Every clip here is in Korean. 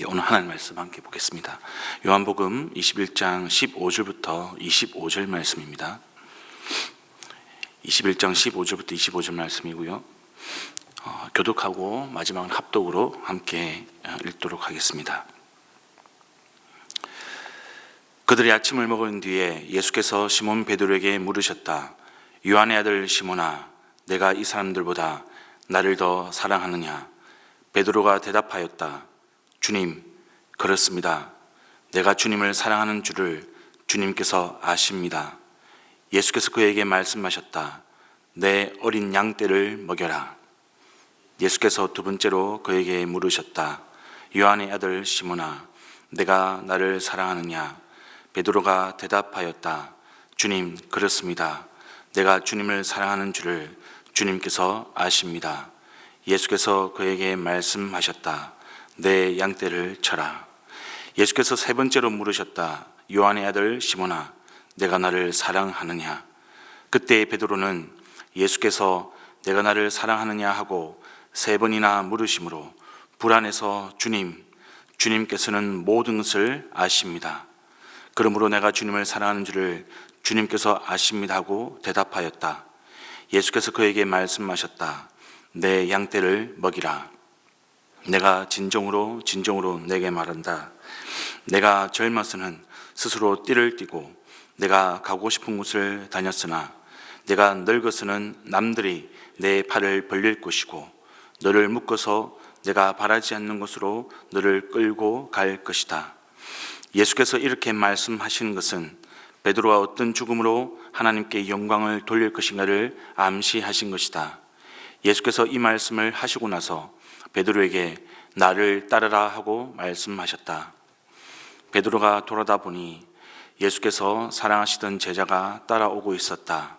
예, 오늘 하나님 말씀 함께 보겠습니다. 요한복음 21장 15절부터 25절 말씀입니다. 21장 15절부터 25절 말씀이고요. 어, 교독하고 마지막은 합독으로 함께 어, 읽도록 하겠습니다. 그들이 아침을 먹은 뒤에 예수께서 시몬 베드로에게 물으셨다. 요한의 아들 시몬아, 내가 이 사람들보다 나를 더 사랑하느냐? 베드로가 대답하였다. 주님, 그렇습니다. 내가 주님을 사랑하는 줄을 주님께서 아십니다. 예수께서 그에게 말씀하셨다. 내 어린 양 떼를 먹여라. 예수께서 두 번째로 그에게 물으셨다. 요한의 아들 시몬아, 내가 나를 사랑하느냐? 베드로가 대답하였다. 주님, 그렇습니다. 내가 주님을 사랑하는 줄을 주님께서 아십니다. 예수께서 그에게 말씀하셨다. 내 양떼를 쳐라. 예수께서 세 번째로 물으셨다. 요한의 아들 시몬아, 내가 나를 사랑하느냐? 그때 베드로는 예수께서 내가 나를 사랑하느냐 하고 세 번이나 물으심으로 불안해서 주님, 주님께서는 모든 것을 아십니다. 그러므로 내가 주님을 사랑하는 줄을 주님께서 아십니다 하고 대답하였다. 예수께서 그에게 말씀하셨다. 내 양떼를 먹이라. 내가 진정으로 진정으로 내게 말한다. 내가 젊어서는 스스로 띠를 띠고 내가 가고 싶은 곳을 다녔으나 내가 늙어서는 남들이 내 팔을 벌릴 것이고 너를 묶어서 내가 바라지 않는 곳으로 너를 끌고 갈 것이다. 예수께서 이렇게 말씀하시는 것은 베드로가 어떤 죽음으로 하나님께 영광을 돌릴 것인가를 암시하신 것이다. 예수께서 이 말씀을 하시고 나서 베드로에게 나를 따르라 하고 말씀하셨다. 베드로가 돌아다 보니 예수께서 사랑하시던 제자가 따라오고 있었다.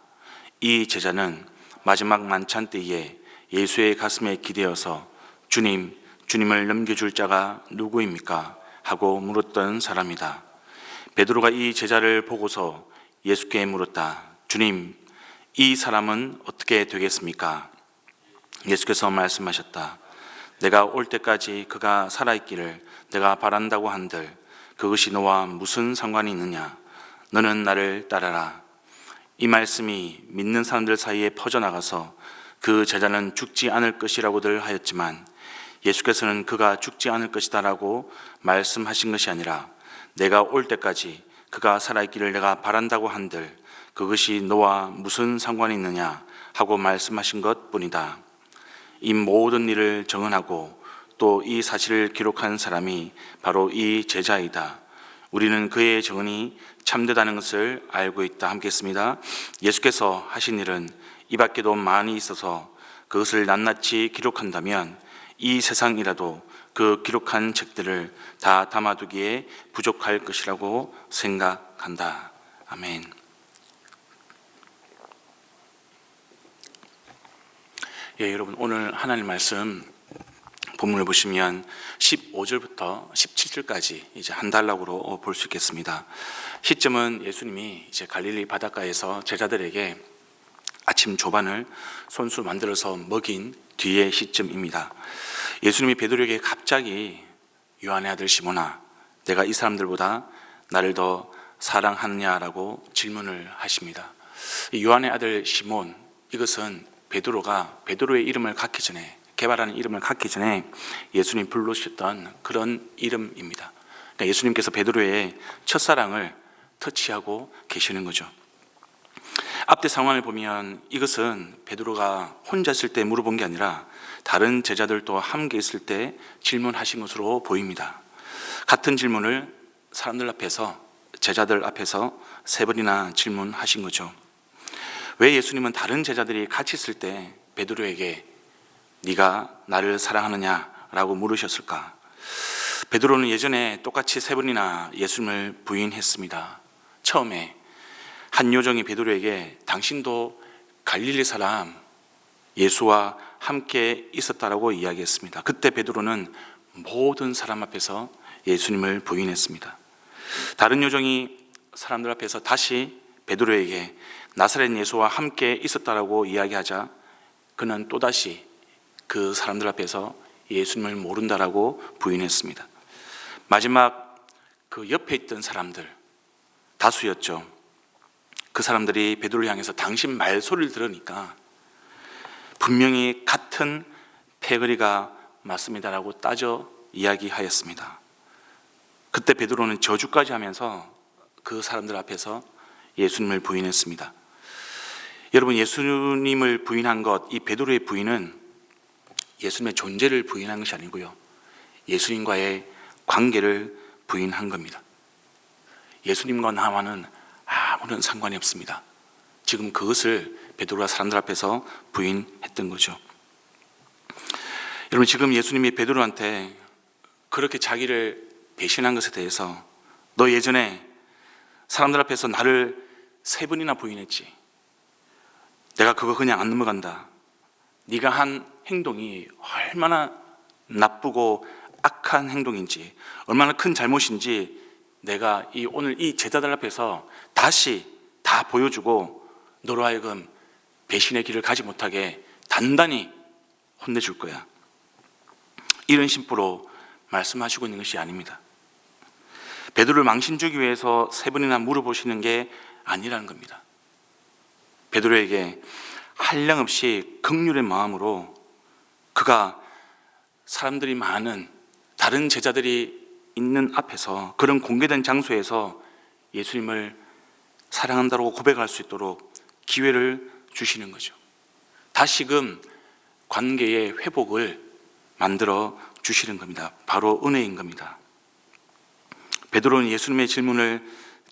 이 제자는 마지막 만찬 때에 예수의 가슴에 기대어서 주님, 주님을 넘겨줄 자가 누구입니까? 하고 물었던 사람이다. 베드로가 이 제자를 보고서 예수께 물었다. 주님, 이 사람은 어떻게 되겠습니까? 예수께서 말씀하셨다. 내가 올 때까지 그가 살아있기를 내가 바란다고 한들 그것이 너와 무슨 상관이 있느냐? 너는 나를 따라라. 이 말씀이 믿는 사람들 사이에 퍼져나가서 그 제자는 죽지 않을 것이라고들 하였지만 예수께서는 그가 죽지 않을 것이다라고 말씀하신 것이 아니라 내가 올 때까지 그가 살아있기를 내가 바란다고 한들 그것이 너와 무슨 상관이 있느냐 하고 말씀하신 것 뿐이다. 이 모든 일을 정언하고 또 이 사실을 기록한 사람이 바로 이 제자이다. 우리는 그의 정언이 참되다는 것을 알고 있다. 함께 했습니다. 예수께서 하신 일은 이 밖에도 많이 있어서 그것을 낱낱이 기록한다면 이 세상이라도 그 기록한 책들을 다 담아두기에 부족할 것이라고 생각한다. 아멘. 예, 여러분 오늘 하나님 말씀 본문을 보시면 15절부터 17절까지 이제 한 단락으로 볼 수 있겠습니다. 시점은 예수님이 이제 갈릴리 바닷가에서 제자들에게 아침 조반을 손수 만들어서 먹인 뒤의 시점입니다. 예수님이 베드로에게 갑자기 요한의 아들 시몬아, 내가 이 사람들보다 나를 더 사랑하느냐라고 질문을 하십니다. 요한의 아들 시몬 이것은 베드로가 베드로의 이름을 갖기 전에 개발하는 이름을 갖기 전에 예수님 불러주셨던 그런 이름입니다. 그러니까 예수님께서 베드로의 첫사랑을 터치하고 계시는 거죠. 앞대 상황을 보면 이것은 베드로가 혼자 있을 때 물어본 게 아니라 다른 제자들도 함께 있을 때 질문하신 것으로 보입니다. 같은 질문을 사람들 앞에서 제자들 앞에서 세 번이나 질문하신 거죠. 왜 예수님은 다른 제자들이 같이 있을 때 베드로에게 네가 나를 사랑하느냐라고 물으셨을까? 베드로는 예전에 똑같이 세 번이나 예수님을 부인했습니다. 처음에 한 요정이 베드로에게 당신도 갈릴리 사람 예수와 함께 있었다라고 이야기했습니다. 그때 베드로는 모든 사람 앞에서 예수님을 부인했습니다. 다른 요정이 사람들 앞에서 다시 베드로에게 나사렛 예수와 함께 있었다라고 이야기하자 그는 또다시 그 사람들 앞에서 예수님을 모른다라고 부인했습니다. 마지막 그 옆에 있던 사람들 다수였죠. 그 사람들이 베드로를 향해서 당신 말소리를 들으니까 분명히 같은 패거리가 맞습니다라고 따져 이야기하였습니다. 그때 베드로는 저주까지 하면서 그 사람들 앞에서 예수님을 부인했습니다. 여러분 예수님을 부인한 것, 이 베드로의 부인은 예수님의 존재를 부인한 것이 아니고요. 예수님과의 관계를 부인한 겁니다. 예수님과 나와는 아무런 상관이 없습니다. 지금 그것을 베드로가 사람들 앞에서 부인했던 거죠. 여러분 지금 예수님이 베드로한테 그렇게 자기를 배신한 것에 대해서 너 예전에 사람들 앞에서 나를 세 번이나 부인했지. 내가 그거 그냥 안 넘어간다. 네가 한 행동이 얼마나 나쁘고 악한 행동인지, 얼마나 큰 잘못인지 내가 이 오늘 이 제자들 앞에서 다시 다 보여주고 너로 하여금 배신의 길을 가지 못하게 단단히 혼내줄 거야. 이런 심보로 말씀하시고 있는 것이 아닙니다. 베드로를 망신 주기 위해서 세 번이나 물어보시는 게 아니라는 겁니다. 베드로에게 한량없이 극률의 마음으로 그가 사람들이 많은 다른 제자들이 있는 앞에서 그런 공개된 장소에서 예수님을 사랑한다고 고백할 수 있도록 기회를 주시는 거죠. 다시금 관계의 회복을 만들어 주시는 겁니다. 바로 은혜인 겁니다. 베드로는 예수님의 질문을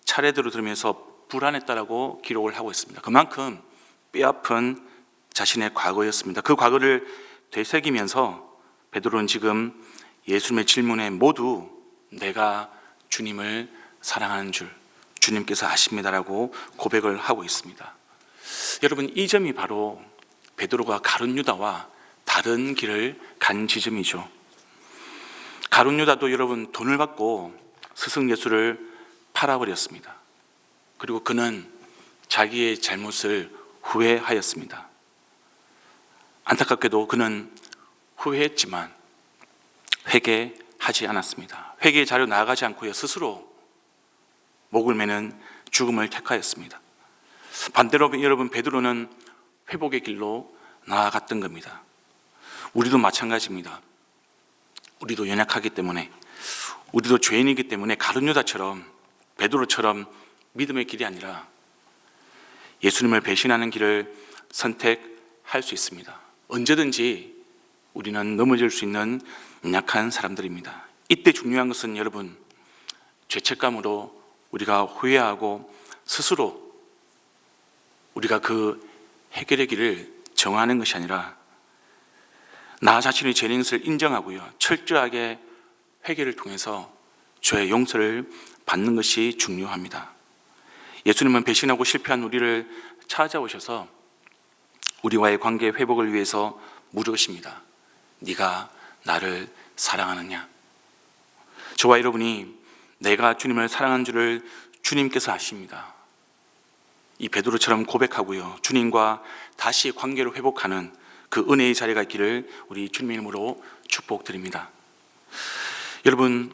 차례대로 들으면서 불안했다라고 기록을 하고 있습니다. 그만큼 뼈아픈 자신의 과거였습니다. 그 과거를 되새기면서 베드로는 지금 예수님의 질문에 모두 내가 주님을 사랑하는 줄 주님께서 아십니다라고 고백을 하고 있습니다. 여러분 이 점이 바로 베드로가 가룟 유다와 다른 길을 간 지점이죠. 가룟 유다도 여러분 돈을 받고 스승 예수를 팔아버렸습니다. 그리고 그는 자기의 잘못을 후회하였습니다. 안타깝게도 그는 후회했지만 회개하지 않았습니다. 회개의 자료 나아가지 않고요 스스로 목을 매는 죽음을 택하였습니다. 반대로 여러분 베드로는 회복의 길로 나아갔던 겁니다. 우리도 마찬가지입니다. 우리도 연약하기 때문에 우리도 죄인이기 때문에 가룟유다처럼 베드로처럼 믿음의 길이 아니라 예수님을 배신하는 길을 선택할 수 있습니다. 언제든지 우리는 넘어질 수 있는 약한 사람들입니다. 이때 중요한 것은 여러분 죄책감으로 우리가 후회하고 스스로 우리가 그 해결의 길을 정하는 것이 아니라 나 자신의 죄인 것을 인정하고요. 철저하게 회개를 통해서 죄의 용서를 받는 것이 중요합니다. 예수님은 배신하고 실패한 우리를 찾아오셔서 우리와의 관계 회복을 위해서 물으십니다. 네가 나를 사랑하느냐? 저와 여러분이 내가 주님을 사랑한 줄을 주님께서 아십니다. 이 베드로처럼 고백하고요. 주님과 다시 관계를 회복하는 그 은혜의 자리가 있기를 우리 주님 이름으로 축복드립니다. 여러분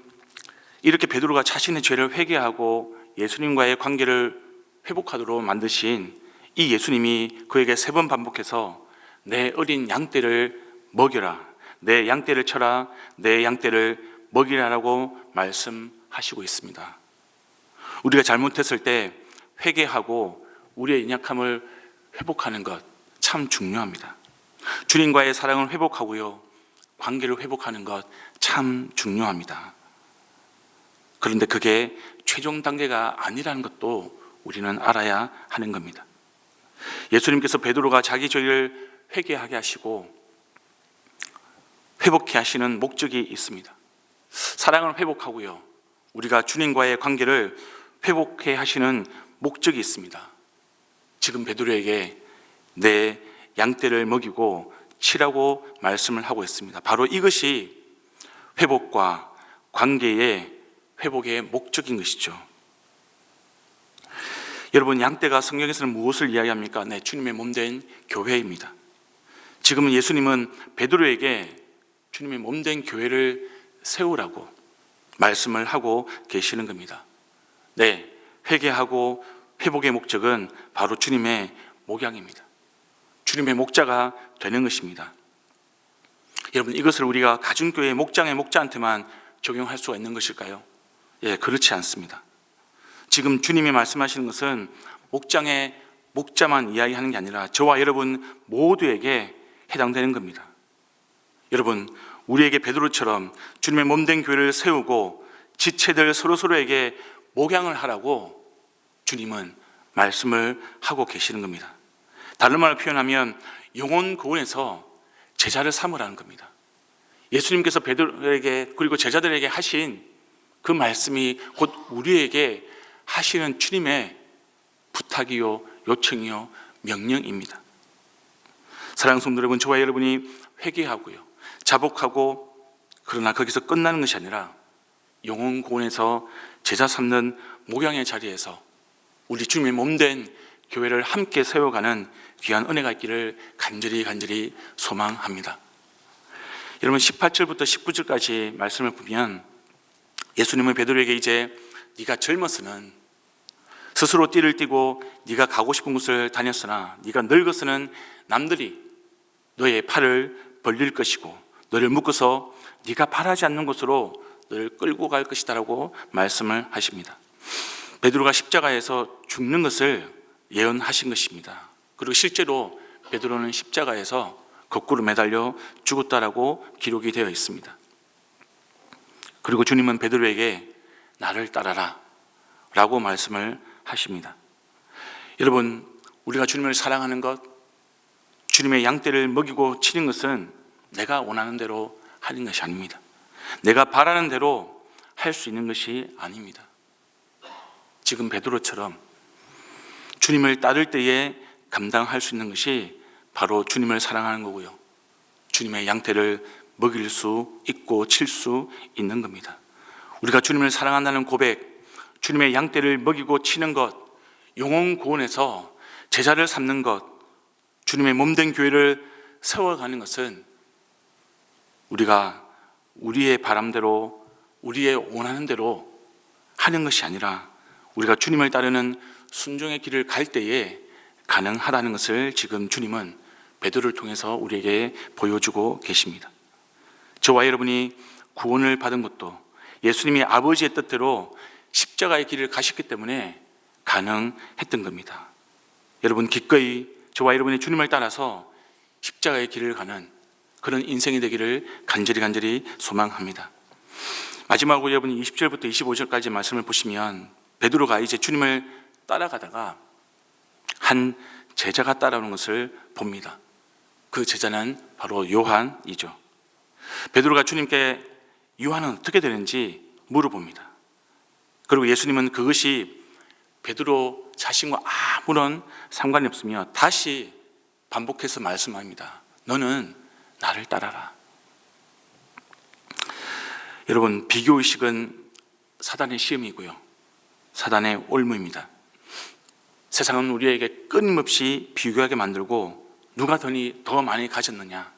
이렇게 베드로가 자신의 죄를 회개하고 예수님과의 관계를 회복하도록 만드신 이 예수님이 그에게 세 번 반복해서 내 어린 양떼를 먹여라. 내 양떼를 쳐라. 내 양떼를 먹이라라고 말씀하시고 있습니다. 우리가 잘못했을 때 회개하고 우리의 인약함을 회복하는 것 참 중요합니다. 주님과의 사랑을 회복하고요. 관계를 회복하는 것 참 중요합니다. 그런데 그게 최종 단계가 아니라는 것도 우리는 알아야 하는 겁니다. 예수님께서 베드로가 자기 죄를 회개하게 하시고 회복해 하시는 목적이 있습니다. 사랑을 회복하고요. 우리가 주님과의 관계를 회복해 하시는 목적이 있습니다. 지금 베드로에게 내 양떼를 먹이고 치라고 말씀을 하고 있습니다. 바로 이것이 회복과 관계의 회복의 목적인 것이죠. 여러분, 양떼가 성경에서는 무엇을 이야기합니까? 네, 주님의 몸 된 교회입니다. 지금은 예수님은 베드로에게 주님의 몸 된 교회를 세우라고 말씀을 하고 계시는 겁니다. 네, 회개하고 회복의 목적은 바로 주님의 목양입니다. 주님의 목자가 되는 것입니다. 여러분, 이것을 우리가 가중교회 목장의 목자한테만 적용할 수가 있는 것일까요? 예, 그렇지 않습니다. 지금 주님이 말씀하시는 것은 목장의 목자만 이야기하는 게 아니라 저와 여러분 모두에게 해당되는 겁니다. 여러분, 우리에게 베드로처럼 주님의 몸된 교회를 세우고 지체들 서로서로에게 목양을 하라고 주님은 말씀을 하고 계시는 겁니다. 다른 말로 표현하면 영혼 고원에서 제자를 삼으라는 겁니다. 예수님께서 베드로에게 그리고 제자들에게 하신 그 말씀이 곧 우리에게 하시는 주님의 부탁이요, 요청이요, 명령입니다. 사랑하는 성도 여러분, 저와 여러분이 회개하고요, 자복하고 그러나 거기서 끝나는 것이 아니라 영혼 고원에서 제자 삼는 목양의 자리에서 우리 주님의 몸된 교회를 함께 세워가는 귀한 은혜가 있기를 간절히 간절히 소망합니다. 여러분 18절부터 19절까지 말씀을 보면 예수님은 베드로에게 이제 네가 젊어서는 스스로 띠를 띠고 네가 가고 싶은 곳을 다녔으나 네가 늙어서는 남들이 너의 팔을 벌릴 것이고 너를 묶어서 네가 바라지 않는 곳으로 너를 끌고 갈 것이다라고 말씀을 하십니다. 베드로가 십자가에서 죽는 것을 예언하신 것입니다. 그리고 실제로 베드로는 십자가에서 거꾸로 매달려 죽었다라고 기록이 되어 있습니다. 그리고 주님은 베드로에게 나를 따라라 라고 말씀을 하십니다. 여러분, 우리가 주님을 사랑하는 것, 주님의 양떼를 먹이고 치는 것은 내가 원하는 대로 하는 것이 아닙니다. 내가 바라는 대로 할 수 있는 것이 아닙니다. 지금 베드로처럼 주님을 따를 때에 감당할 수 있는 것이 바로 주님을 사랑하는 거고요. 주님의 양태를 먹일 수 있고 칠 수 있는 겁니다. 우리가 주님을 사랑한다는 고백, 주님의 양떼를 먹이고 치는 것, 영혼 구원에서 제자를 삼는 것, 주님의 몸된 교회를 세워가는 것은 우리가 우리의 바람대로, 우리의 원하는 대로 하는 것이 아니라 우리가 주님을 따르는 순종의 길을 갈 때에 가능하다는 것을 지금 주님은 베드로를 통해서 우리에게 보여주고 계십니다. 저와 여러분이 구원을 받은 것도 예수님이 아버지의 뜻대로 십자가의 길을 가셨기 때문에 가능했던 겁니다. 여러분 기꺼이 저와 여러분이 주님을 따라서 십자가의 길을 가는 그런 인생이 되기를 간절히 간절히 소망합니다. 마지막으로 여러분 20절부터 25절까지 말씀을 보시면 베드로가 이제 주님을 따라가다가 한 제자가 따라오는 것을 봅니다. 그 제자는 바로 요한이죠. 베드로가 주님께 요한은 어떻게 되는지 물어봅니다. 그리고 예수님은 그것이 베드로 자신과 아무런 상관이 없으며 다시 반복해서 말씀합니다. 너는 나를 따라라. 여러분, 비교의식은 사단의 시험이고요. 사단의 올무입니다. 세상은 우리에게 끊임없이 비교하게 만들고 누가 더 많이 가졌느냐,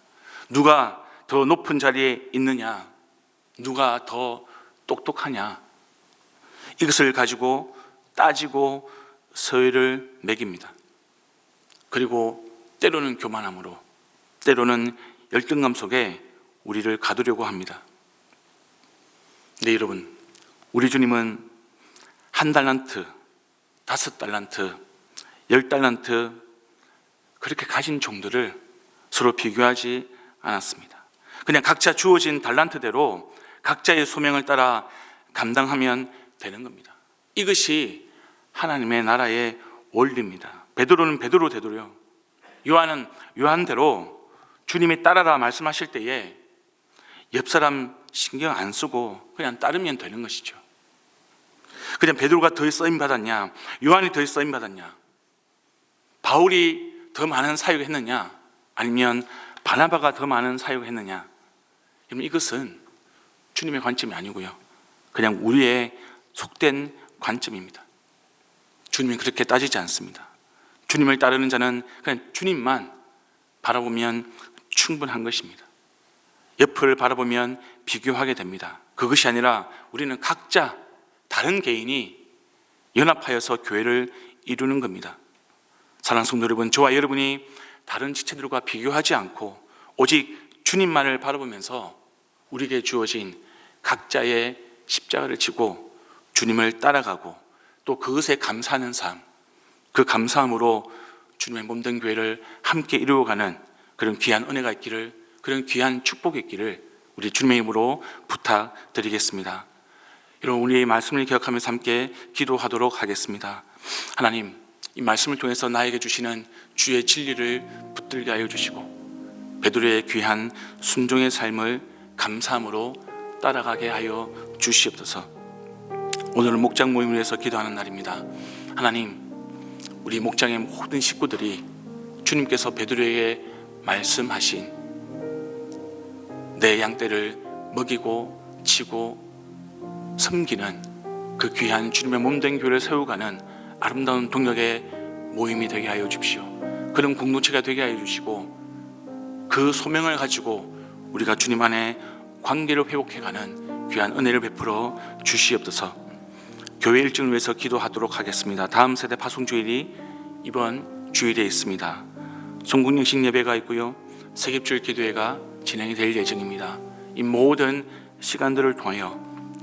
누가 더 높은 자리에 있느냐, 누가 더 똑똑하냐, 이것을 가지고 따지고 서열을 매깁니다. 그리고 때로는 교만함으로, 때로는 열등감 속에 우리를 가두려고 합니다. 네, 여러분, 우리 주님은 한 달란트, 다섯 달란트, 열 달란트 그렇게 가진 종들을 서로 비교하지 않았습니다. 그냥 각자 주어진 달란트대로 각자의 소명을 따라 감당하면 되는 겁니다. 이것이 하나님의 나라의 원리입니다. 베드로는 베드로 되도록 요한은 요한대로 주님이 따라라 말씀하실 때에 옆 사람 신경 안 쓰고 그냥 따르면 되는 것이죠. 그냥 베드로가 더 쓰임 받았냐? 요한이 더 쓰임 받았냐? 바울이 더 많은 사역을 했느냐? 아니면 바나바가 더 많은 사역을 했느냐? 그럼 이것은 주님의 관점이 아니고요. 그냥 우리의 속된 관점입니다. 주님이 그렇게 따지지 않습니다. 주님을 따르는 자는 그냥 주님만 바라보면 충분한 것입니다. 옆을 바라보면 비교하게 됩니다. 그것이 아니라 우리는 각자 다른 개인이 연합하여서 교회를 이루는 겁니다. 사랑하는 성도 여러분, 저와 여러분이 다른 지체들과 비교하지 않고 오직 주님만을 바라보면서 우리에게 주어진 각자의 십자가를 지고 주님을 따라가고 또 그것에 감사하는 삶, 그 감사함으로 주님의 몸된 교회를 함께 이루어가는 그런 귀한 은혜가 있기를 그런 귀한 축복이 있기를 우리 주님의 이름으로 부탁드리겠습니다. 여러분 우리의 말씀을 기억하면서 함께 기도하도록 하겠습니다. 하나님 이 말씀을 통해서 나에게 주시는 주의 진리를 붙들게 하여 주시고 베드로의 귀한 순종의 삶을 감사함으로 따라가게 하여 주시옵소서. 오늘은 목장 모임을 위해서 기도하는 날입니다. 하나님 우리 목장의 모든 식구들이 주님께서 베드로에게 말씀하신 내 양떼를 먹이고 치고 섬기는 그 귀한 주님의 몸된 교회를 세워가는 아름다운 동력의 모임이 되게 하여 주십시오. 그런 공동체가 되게 하여 주시고 그 소명을 가지고 우리가 주님 안에 관계를 회복해가는 귀한 은혜를 베풀어 주시옵소서. 교회 일정을 위해서 기도하도록 하겠습니다. 다음 세대 파송 주일이 이번 주일에 있습니다. 송국영식 예배가 있고요. 세깁주일 기도회가 진행이 될 예정입니다. 이 모든 시간들을 통하여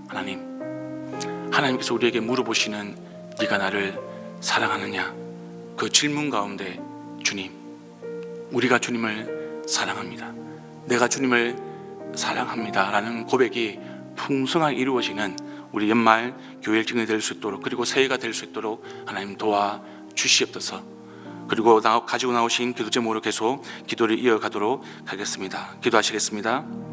하나님 하나님께서 우리에게 물어보시는 네가 나를 사랑하느냐 그 질문 가운데 주님 우리가 주님을 사랑합니다. 내가 주님을 사랑합니다 라는 고백이 풍성하게 이루어지는 우리 연말 교회 일정이 될 수 있도록 그리고 새해가 될 수 있도록 하나님 도와 주시옵소서. 그리고 나, 가지고 나오신 기도 제목으로 계속 기도를 이어가도록 하겠습니다. 기도하시겠습니다.